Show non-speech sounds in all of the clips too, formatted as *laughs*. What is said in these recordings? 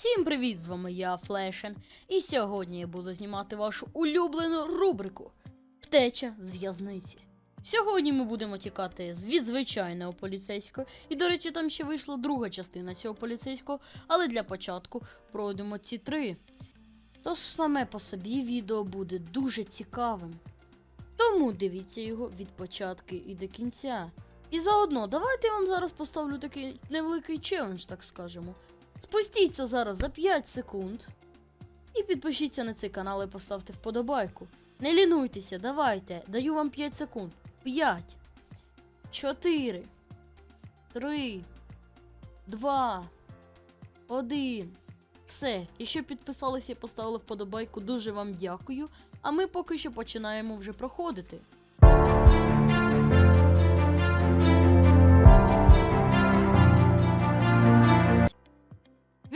Всім привіт! З вами я, Флешен, і сьогодні я буду знімати вашу улюблену рубрику Втеча з в'язниці. Сьогодні ми будемо тікати з від звичайного поліцейського, і, до речі, там ще вийшла друга частина цього поліцейського, але для початку пройдемо ці три. Тож саме по собі відео буде дуже цікавим. Тому дивіться його від початку і до кінця. І заодно, давайте я вам зараз поставлю такий невеликий челендж, так скажемо. Спустіться зараз за 5 секунд. І підпишіться на цей канал і поставте вподобайку. Не лінуйтеся, давайте. Даю вам 5 секунд. 5, 4, 3, 2, 1. Все. Якщо підписалися і поставили вподобайку, дуже вам дякую. А ми поки що починаємо вже проходити.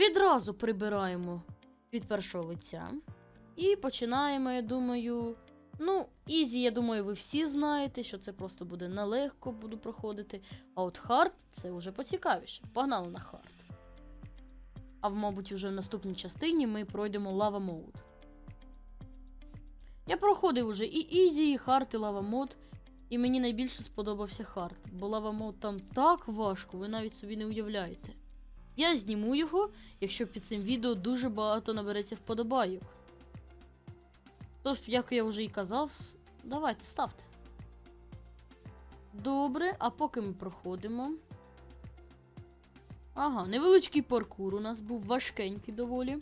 Відразу прибираємо від першого лиця. І починаємо, я думаю. Ну, Ізі, я думаю, ви всі знаєте, що це просто буде нелегко буду проходити. А от хард це вже поцікавіше. Погнали на хард. А мабуть, вже в наступній частині ми пройдемо лава мод. Я проходив уже і Ізі, і хард, і лава мод. І мені найбільше сподобався хард. Бо лава мод там так важко, ви навіть собі не уявляєте. Я зніму його, якщо під цим відео дуже багато набереться вподобайок. Тож, як я вже і казав, давайте ставте. Добре, а поки ми проходимо. Ага, невеличкий паркур у нас був важкенький доволі.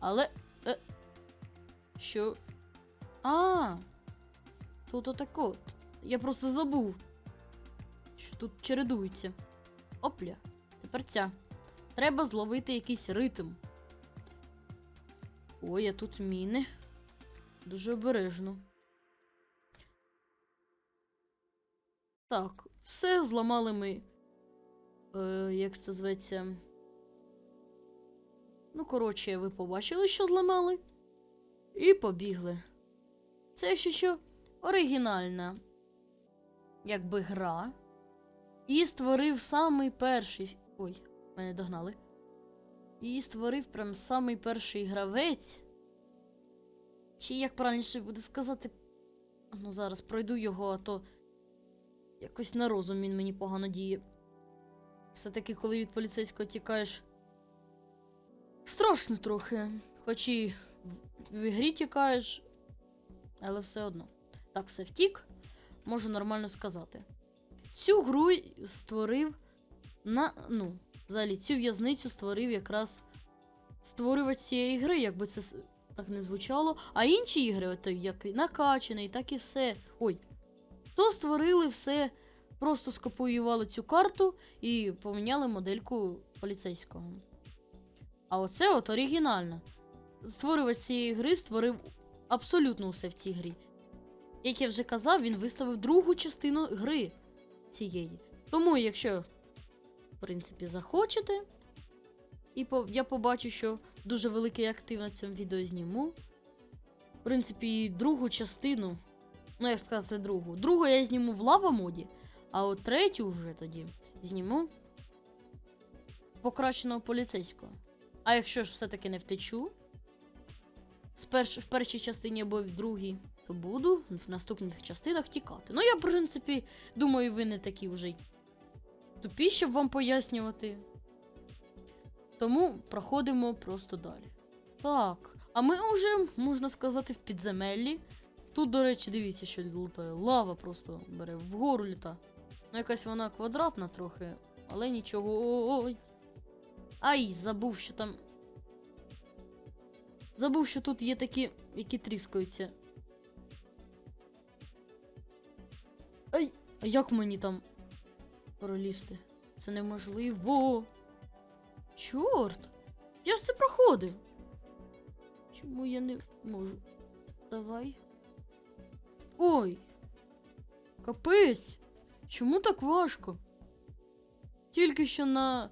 Але. Е, що? А. Тут отак от. Я просто забув. Що тут чередується. Опля. Тепер ця. Треба зловити якийсь ритм. Ой, а тут міни. Дуже обережно. Так, все зламали ми. Е, як це зветься? Ну, коротше, ви побачили, що зламали. І побігли. Це ще що оригінальна, якби гра. І створив самий перший. Ой, мене догнали. Її створив прям самий перший гравець. Чи як правильніше буде сказати. Ну, зараз пройду його, а то якось на розум він мені погано діє. Все-таки, коли від поліцейського тікаєш. Страшно трохи. Хоч і в, в ігрі тікаєш, але все одно. Так, все втік, можу нормально сказати. Цю гру створив на. Ну, взагалі, цю в'язницю створив якраз створювач цієї гри, якби це так не звучало. А інші ігри, ото як і накачаний, так і все. Ой. То створили все, просто скопіювали цю карту і поміняли модельку поліцейського. А оце от оригінально. Створювач цієї гри створив абсолютно усе в цій грі. Як я вже казав, він виставив другу частину гри цієї. Тому, якщо, принципі, захочете, і по, я побачу, що дуже великий актив на цьому відео зніму. В принципі, другу частину. Ну, як сказати, другу. Другу я зніму в лава моді, а от третю вже тоді зніму покращеного поліцейського. А якщо ж все-таки не втечу, в першій частині або в другій, то буду в наступних частинах тікати. Ну, я, в принципі, думаю, ви не такі вже тупі, щоб вам пояснювати. Тому проходимо просто далі. Так, а ми вже, можна сказати, в підземеллі. Тут, до речі, дивіться, що літає. Лава просто бере, вгору літа. Ну, якась вона квадратна трохи, але нічого. Ой. Ай, забув, що там. Забув, що тут є такі, які тріскаються. Ай, а як мені там пролізти? Це неможливо. Чорт! Я ж це проходив. Чому я не можу? Давай. Ой! Капець! Чому так важко? Тільки що на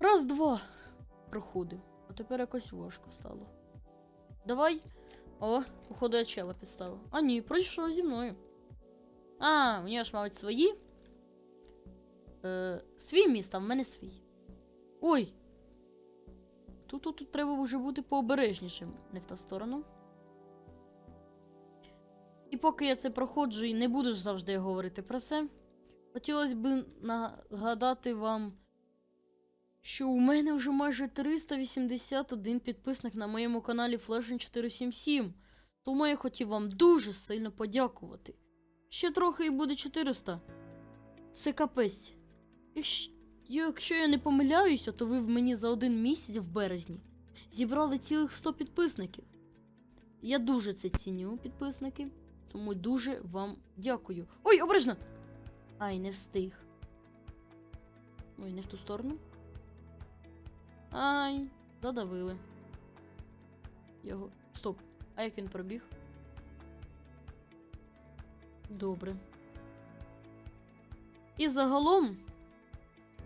раз-два проходив, а тепер якось важко стало. Давай. О, походу я чела підставив. А ні, пройшов зі мною. А, у нього ж, мабуть, свої. Е, свій міст, а в мене свій. Ой. Тут, тут, тут треба вже бути пообережнішим. Не в та сторону. І поки я це проходжу і не буду завжди говорити про це, хотілося б нагадати вам, що у мене вже майже 381 підписник на моєму каналі Flashin 477. Тому я хотів вам дуже сильно подякувати. Ще трохи і буде 400. Це капець. Якщо, я не помиляюся, то ви в мені за один місяць в березні зібрали цілих 100 підписників. Я дуже це ціню, підписники. Тому дуже вам дякую. Ой, обережно! Ай, не встиг. Ой, не в ту сторону. Ай, задавили. Його. Стоп. А як він пробіг? Добре. І загалом,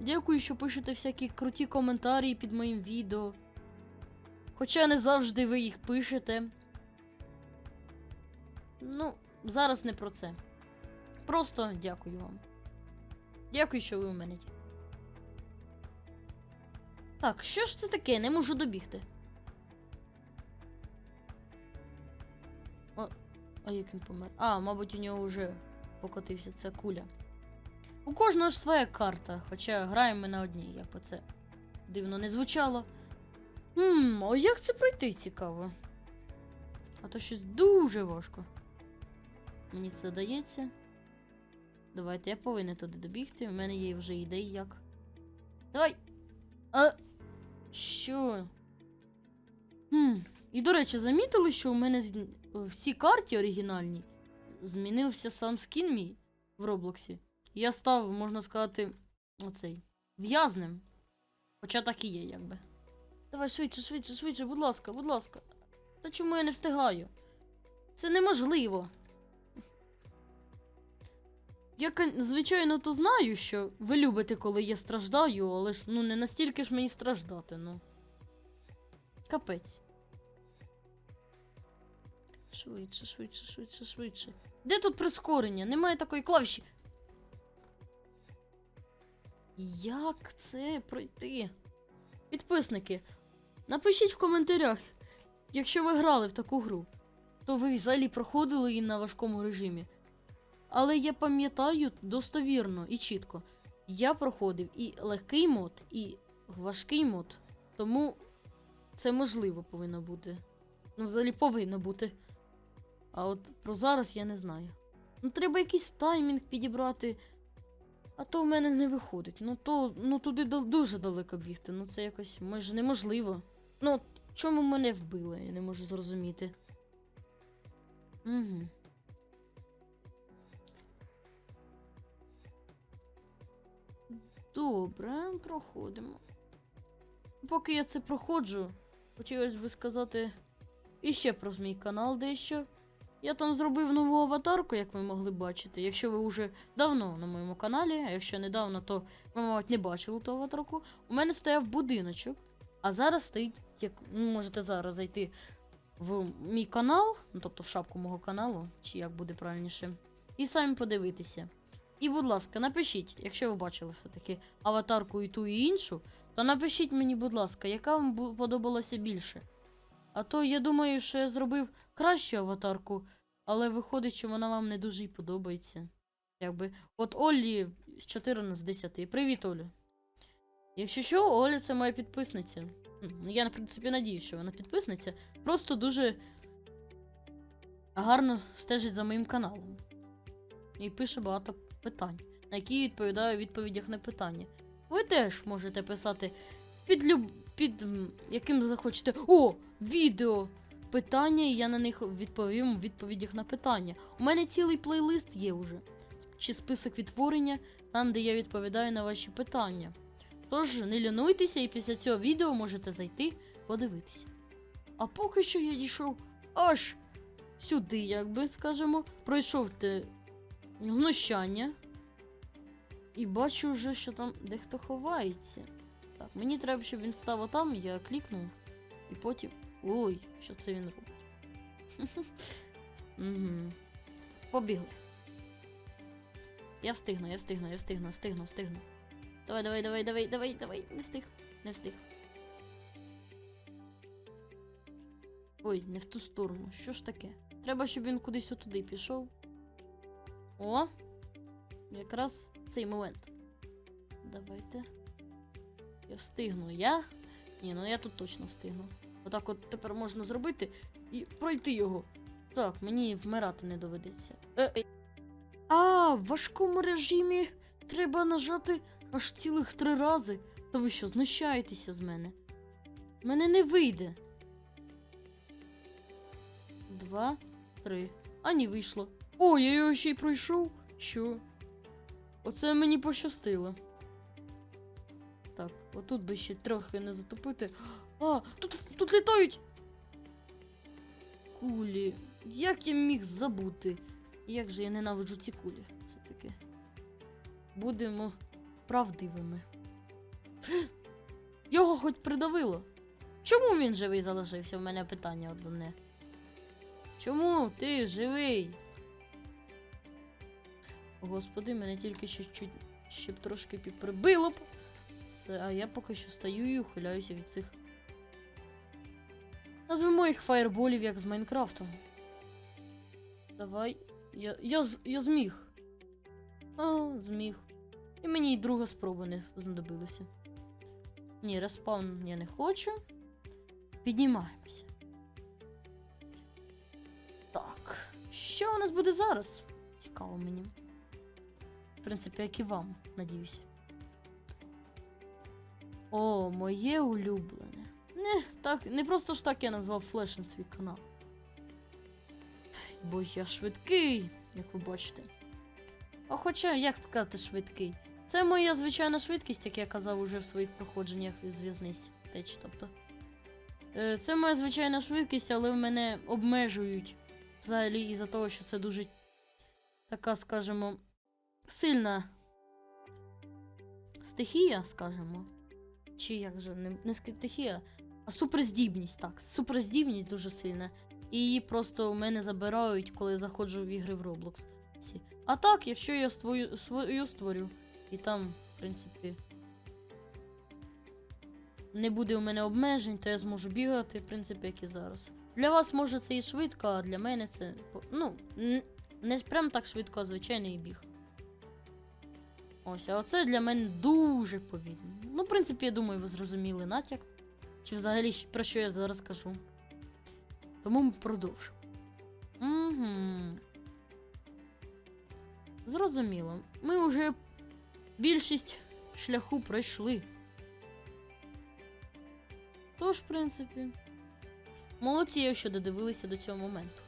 дякую, що пишете всякі круті коментарі під моїм відео. Хоча не завжди ви їх пишете. Ну, зараз не про це. Просто дякую вам. Дякую, що ви у мене. Так, що ж це таке? Не можу добігти. О, а як він помер? А, мабуть, у нього вже покотився ця куля. У кожного ж своя карта, хоча граємо ми на одній, як би це дивно не звучало. Хм, а як це пройти цікаво? А то щось дуже важко. Мені це дається. Давайте, я повинен туди добігти. У мене є вже ідеї як. Давай! А. Що? Хм. І, до речі, замітили, що у мене з- в цій карті оригінальній змінився сам скін мій в Роблоксі. Я став, можна сказати, оцей в'язнем. Хоча так і є, якби. Давай швидше, швидше, швидше, будь ласка, будь ласка. Та чому я не встигаю? Це неможливо. Я, звичайно, то знаю, що ви любите, коли я страждаю, але ж ну не настільки ж мені страждати, ну. Капець. Швидше, швидше, швидше, швидше. Де тут прискорення? Немає такої клавіші. Як це пройти? Підписники, напишіть в коментарях, якщо ви грали в таку гру, то ви взагалі проходили її на важкому режимі. Але я пам'ятаю достовірно і чітко. Я проходив і легкий мод, і важкий мод. Тому це можливо повинно бути. Ну, взагалі повинно бути. А от про зараз я не знаю. Ну, треба якийсь таймінг підібрати. А то в мене не виходить. Ну то ну туди дуже далеко бігти. Ну це якось майже неможливо. Ну, чому мене вбили, я не можу зрозуміти. Угу. Добре, проходимо. Поки я це проходжу, хотілося б сказати іще про мій канал дещо. Я там зробив нову аватарку, як ви могли бачити. Якщо ви вже давно на моєму каналі, а якщо недавно, то ви, мабуть, не бачили ту аватарку. У мене стояв будиночок, а зараз стоїть, як ну, можете зараз зайти в мій канал, ну тобто в шапку мого каналу, чи як буде правильніше, і самі подивитися. І, будь ласка, напишіть, якщо ви бачили все-таки аватарку і ту і іншу, то напишіть мені, будь ласка, яка вам подобалася більше. А то я думаю, що я зробив кращу аватарку, але виходить, що вона вам не дуже й подобається. Якби. От Оллі з 14 з 10. Привіт, Олю. Якщо що, Оля це моя підписниця. Ну, Я, в принципі, надію, що вона підписниця. Просто дуже гарно стежить за моїм каналом. І пише багато питань, на які я відповідаю у відповідях на питання. Ви теж можете писати під люб... під яким захочете. О, відео! Питання, і я на них відповім у відповідях на питання. У мене цілий плейлист є уже. Чи список відтворення, там, де я відповідаю на ваші питання. Тож не лінуйтеся, і після цього відео можете зайти подивитися. А поки що я дійшов аж сюди, як би скажемо, пройшов те знущання. І бачу вже, що там дехто ховається. Так, мені треба, щоб він став отам, я клікнув. І потім. Ой, що це він робить? *laughs* Побігли. Я встигну, я встигну, я встигну, встигну, встигну. Давай, давай, давай, давай, давай, давай. Не встиг, не встиг. Ой, не в ту сторону. Що ж таке? Треба, щоб він кудись отуди пішов. О! Якраз цей момент. Давайте. Я встигну. Я? Ні, ну я тут точно встигну. Отак от тепер можна зробити і пройти його. Так, мені вмирати не доведеться. Е, е. А, в важкому режимі треба нажати аж цілих три рази. Та ви що, знущаєтеся з мене? Мене не вийде. Два, три. А ні, вийшло. О, я його ще й пройшов. Що? Оце мені пощастило. Так, отут би ще трохи не затопити. А, тут, тут літають! Кулі. Як я міг забути? Як же я ненавиджу ці кулі, все-таки. Будемо правдивими. *gasps* Його хоч придавило. Чому він живий залишився? В мене питання одне. Чому ти живий? Господи, мене тільки ще чуть щоб трошки підприбило б. А я поки що стою і ухиляюся від цих. Назвемо їх фаєрболів, як з Майнкрафтом. Давай. Я, я, я зміг. А, зміг. І мені й друга спроба не знадобилася. Ні, респаун я не хочу. Піднімаємося. Так. Що у нас буде зараз? Цікаво мені. В принципі, як і вам, надіюся. О, моє улюблене. Не, так, не просто ж так я назвав флешем свій канал. Бо я швидкий, як ви бачите. А хоча, як сказати, швидкий. Це моя звичайна швидкість, як я казав уже в своїх проходженнях з в'язниці. Теч, тобто. Е, Це моя звичайна швидкість, але в мене обмежують взагалі із-за того, що це дуже така, скажімо, сильна стихія, скажімо. Чи як же, не, не стихія, суперздібність, так. Суперздібність дуже сильна. І її просто у мене забирають, коли заходжу в ігри в Roblox. А так, якщо я свою, свою створю, і там, в принципі, не буде у мене обмежень, то я зможу бігати, в принципі, як і зараз. Для вас може це і швидко, а для мене це. Ну, не прям так швидко, а звичайний біг. Ось, а оце для мене дуже повільно. Ну, в принципі, я думаю, ви зрозуміли натяк. Чи взагалі про що я зараз кажу. Тому ми продовжимо. Угу. Зрозуміло. Ми вже більшість шляху пройшли. Тож, в принципі, молодці, якщо додивилися до цього моменту.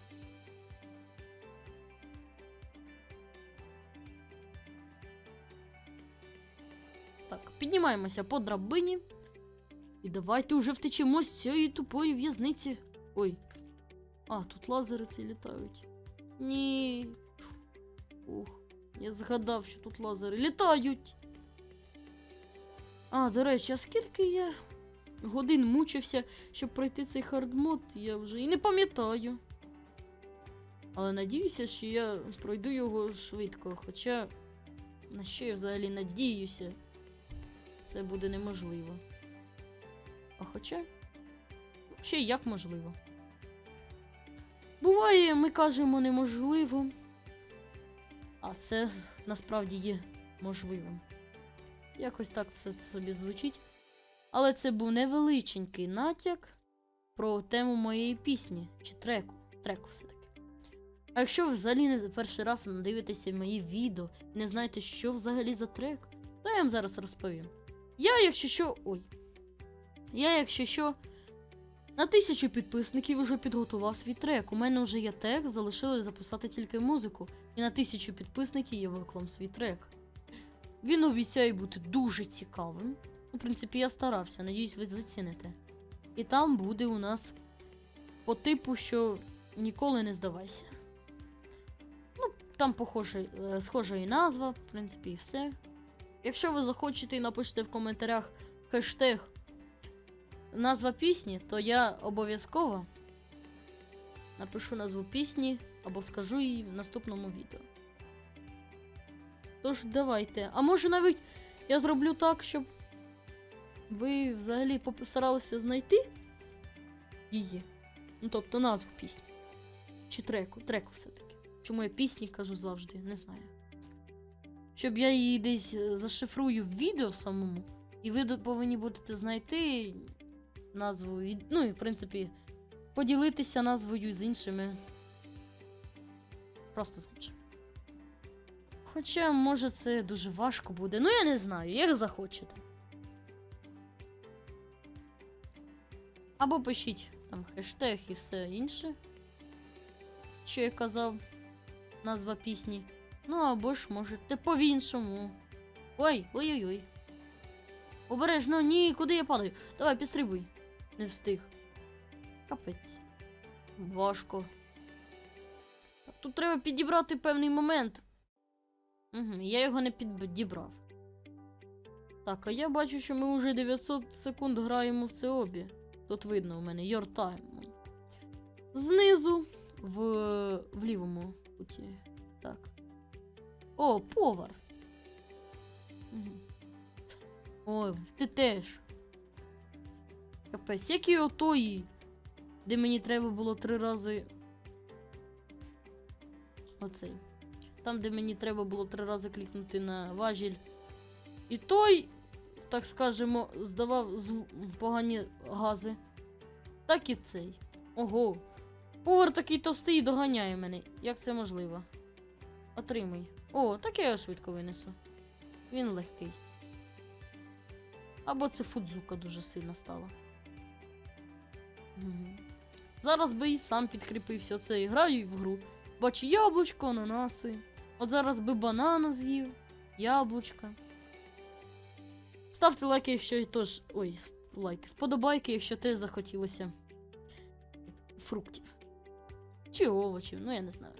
Так, піднімаємося по драбині. І давайте вже втечемо з цієї тупої в'язниці. Ой. А, тут лазери ці літають. Ні. Ух, я згадав, що тут лазери літають. А, до речі, а скільки я годин мучився, щоб пройти цей хардмод, я вже і не пам'ятаю. Але надіюся, що я пройду його швидко. Хоча, на що я взагалі надіюся, це буде неможливо. Хоча, ще як можливо. Буває, ми кажемо неможливо, а це насправді є можливим. Якось так це собі звучить. Але це був невеличенький натяк про тему моєї пісні чи треку. Треку все-таки. А якщо ви взагалі не перший раз надивитеся мої відео і не знаєте, що взагалі за трек, то я вам зараз розповім. Я, якщо що. Ой. Я, якщо що, на тисячу підписників вже підготував свій трек. У мене вже є текст, залишилось записати тільки музику. І на тисячу підписників я виклав свій трек. Він обіцяє бути дуже цікавим. Ну, В принципі, я старався, надіюсь, ви заціните. І там буде у нас по типу, що ніколи не здавайся. Ну, там похоже, схожа і назва, в принципі, і все. Якщо ви захочете і напишете в коментарях хештег назва пісні, то я обов'язково напишу назву пісні або скажу її в наступному відео. Тож, давайте. А може навіть я зроблю так, щоб ви взагалі постаралися знайти її. Ну, тобто назву пісні. Чи треку, треку все-таки. Чому я пісні кажу завжди, не знаю. Щоб я її десь е, зашифрую в відео самому, і ви повинні будете знайти назву, і, ну і в принципі поділитися назвою з іншими. Просто з іншими. Хоча, може, це дуже важко буде. Ну, я не знаю, як захочете. Або пишіть там хештег і все інше. Що я казав, назва пісні. Ну, або ж можете по-іншому. Ой, ой-ой-ой. Обережно, ні, куди я падаю? Давай, підстрибуй. Не встиг. Капець. Важко. Тут треба підібрати певний момент. Угу, я його не підібрав. Так, а я бачу, що ми вже 900 секунд граємо в це обі. Тут видно у мене your time. Знизу в, в лівому куті. Так. О, повар. Угу. Ой, ти теж. Капець, як і отої, де мені треба було три рази. Оцей. Там, де мені треба було три рази клікнути на важіль. І той, так скажемо, здавав зв... погані гази. Так і цей. Ого. Повар такий товстий і доганяє мене. Як це можливо? Отримай. О, так я його швидко винесу. Він легкий. Або це фудзука дуже сильно стала. Зараз би і сам підкріпився. Це і граю в гру. Бачу яблучко, ананаси. От зараз би банану з'їв, яблучка. Ставте лайки, якщо теж. Ой, лайки. Вподобайки, якщо теж захотілося фруктів. Чи овочів, ну я не знаю.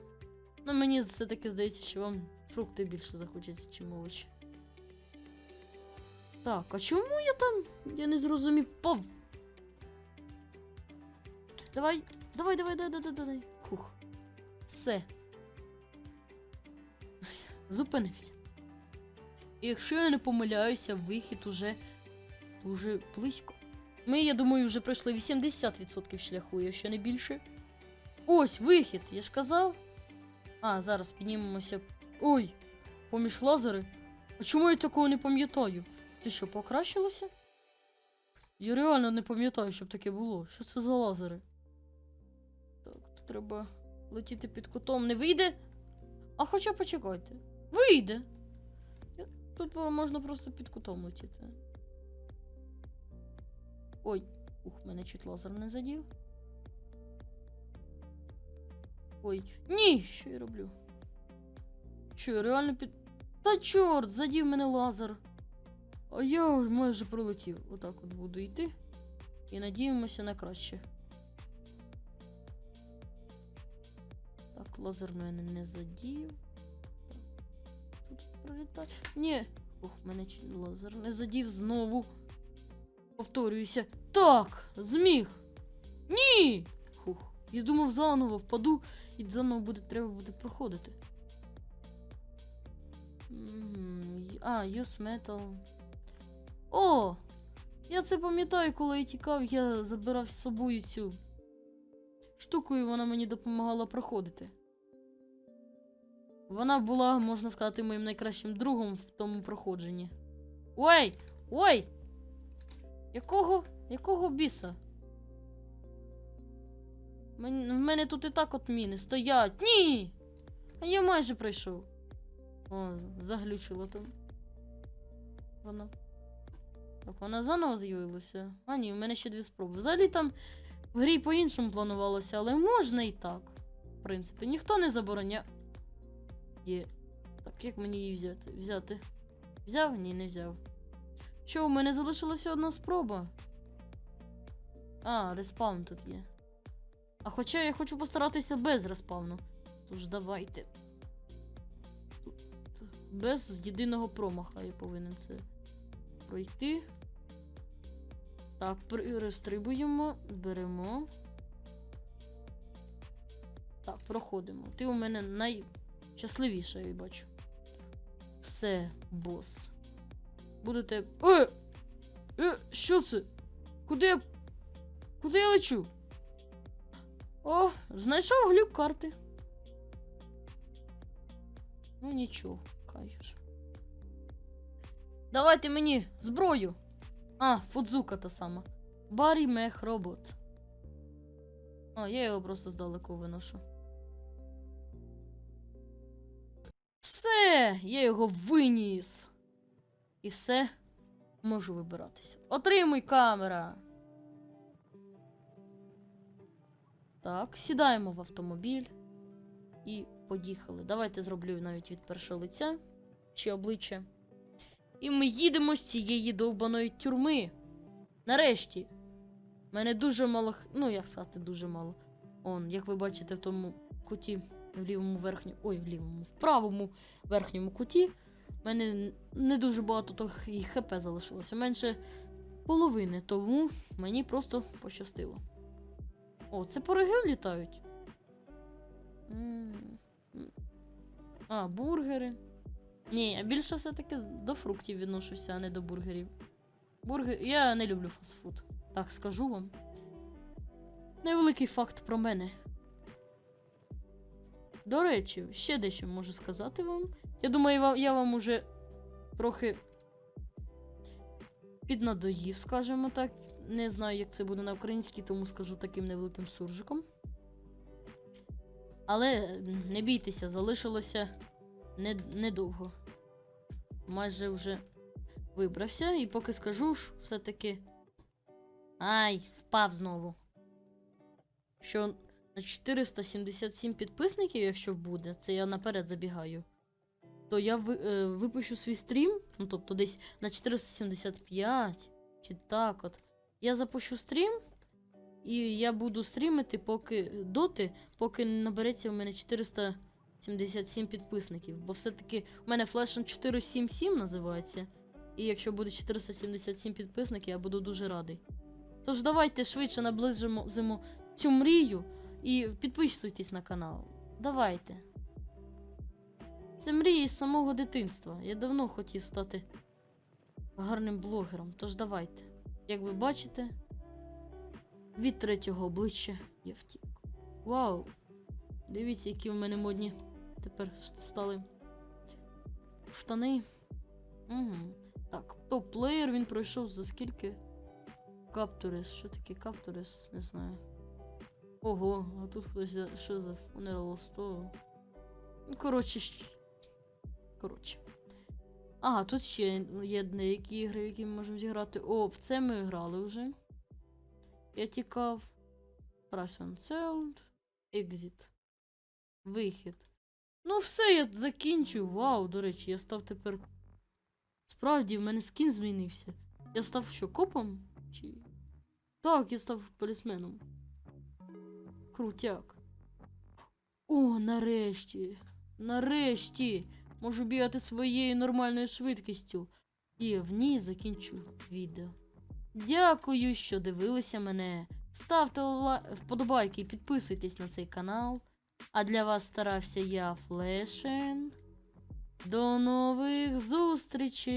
Ну, мені все-таки здається, що вам фрукти більше захочеться, чим овочі. Так, а чому я там? Я не зрозумів. Пов. Давай, давай, давай, давай, давай, давай. Хух. Все. Зупинився. І якщо я не помиляюся, вихід уже дуже близько. Ми, я думаю, вже пройшли 80% шляху, якщо не більше. Ось вихід, я ж казав. А, зараз піднімемося. Ой, поміж лазери. А чому я такого не пам'ятаю? Ти що, покращилося? Я реально не пам'ятаю, щоб таке було. Що це за лазери? Треба летіти під кутом. Не вийде? А хоча почекайте. Вийде. Тут можна просто під кутом летіти. Ой, ух, мене чуть лазер не задів. Ой, ні, що я роблю? Що, я реально під. Та чорт, задів мене лазер. А я майже пролетів. Отак от буду йти. І надіємося на краще. Так, лазер мене не задів. Тут пролітає. Ні. Ох, мене лазер не задів знову. Повторююся. Так, зміг. Ні. Хух. Я думав, заново впаду і заново буде треба буде проходити. А, use metal. О! Я це пам'ятаю, коли я тікав, я забирав з собою цю штуку, і вона мені допомагала проходити. Вона була, можна сказати, моїм найкращим другом в тому проходженні. Ой! Ой! Якого? Якого біса? В мене тут і так от міни стоять. Ні! А я майже пройшов. О, заглючило там. Воно. Так, вона заново з'явилася. А ні, у мене ще дві спроби. Взагалі там в грі по-іншому планувалося, але можна і так. В принципі, ніхто не забороняє. Є. Так, як мені її взяти? Взяти? Взяв? Ні, не взяв. Що, у мене залишилася одна спроба. А, респаун тут є. А хоча я хочу постаратися без респауну. Тож давайте. Тут без єдиного промаха я повинен це пройти. Так, перестрибуємо, беремо. Так, проходимо. Ти у мене найщасливіша, я бачу. Все, бос. Будете. Е! Е, що це? Куди я. Куди я лечу? О, знайшов глюк карти. Ну нічого, кайф. Давайте мені зброю. А, Фудзука та сама. Барі мех робот. А, я його просто здалеку виношу. Все, я його виніс. І все, можу вибиратися. Отримуй камера. Так, сідаємо в автомобіль і поїхали. Давайте зроблю навіть від першого лиця чи обличчя. І ми їдемо з цієї довбаної тюрми. Нарешті. У мене дуже мало. Ну, як сказати, дуже мало. Он, як ви бачите, в тому куті, в лівому верхньому. Ой, в лівому, в правому верхньому куті. У мене не дуже багато і ХП залишилося. Менше половини, тому мені просто пощастило. О, це пироги літають. А, бургери. Ні, я більше все-таки до фруктів відношуся, а не до бургерів. Бургер. Я не люблю фастфуд. Так скажу вам. Невеликий факт про мене. До речі, ще дещо можу сказати вам. Я думаю, я вам уже трохи піднадоїв, скажімо так. Не знаю, як це буде на українській, тому скажу таким невеликим суржиком. Але не бійтеся, залишилося не, недовго. Майже вже вибрався, і поки скажу все-таки. Ай, впав знову. Що 477 підписників, якщо буде, це я наперед забігаю. То я ви, е, випущу свій стрім, ну тобто десь на 475, чи так от. Я запущу стрім, і я буду стрімити поки доти, поки не набереться у мене 477 підписників. Бо все-таки у мене Flash 477 називається. І якщо буде 477 підписників, я буду дуже радий. Тож давайте швидше наближимо зиму цю мрію і підписуйтесь на канал. Давайте. Це мрія з самого дитинства. Я давно хотів стати гарним блогером. Тож давайте. Як ви бачите, від третього обличчя я втік. Вау! Дивіться, які в мене модні тепер стали штани. Угу. Так, топ-плеєр він пройшов за скільки? Каптурис. Що таке каптурис? Не знаю. Ого, а тут хтось за- що за 100. Ну, коротше. Коротше. Ага, тут ще є деякі ігри, які ми можемо зіграти. О, в це ми грали вже. Я тікав. Press on Sound. Exit. Вихід. Ну, все, я закінчу. Вау, до речі, я став тепер. Справді, в мене скін змінився. Я став що, копом? Чи. Так, я став полісменом. Крутяк. О, нарешті. Нарешті. Можу бігати своєю нормальною швидкістю. І в ній закінчу відео. Дякую, що дивилися мене. Ставте вподобайки і підписуйтесь на цей канал. А для вас старався я, Флешен. До нових зустрічей!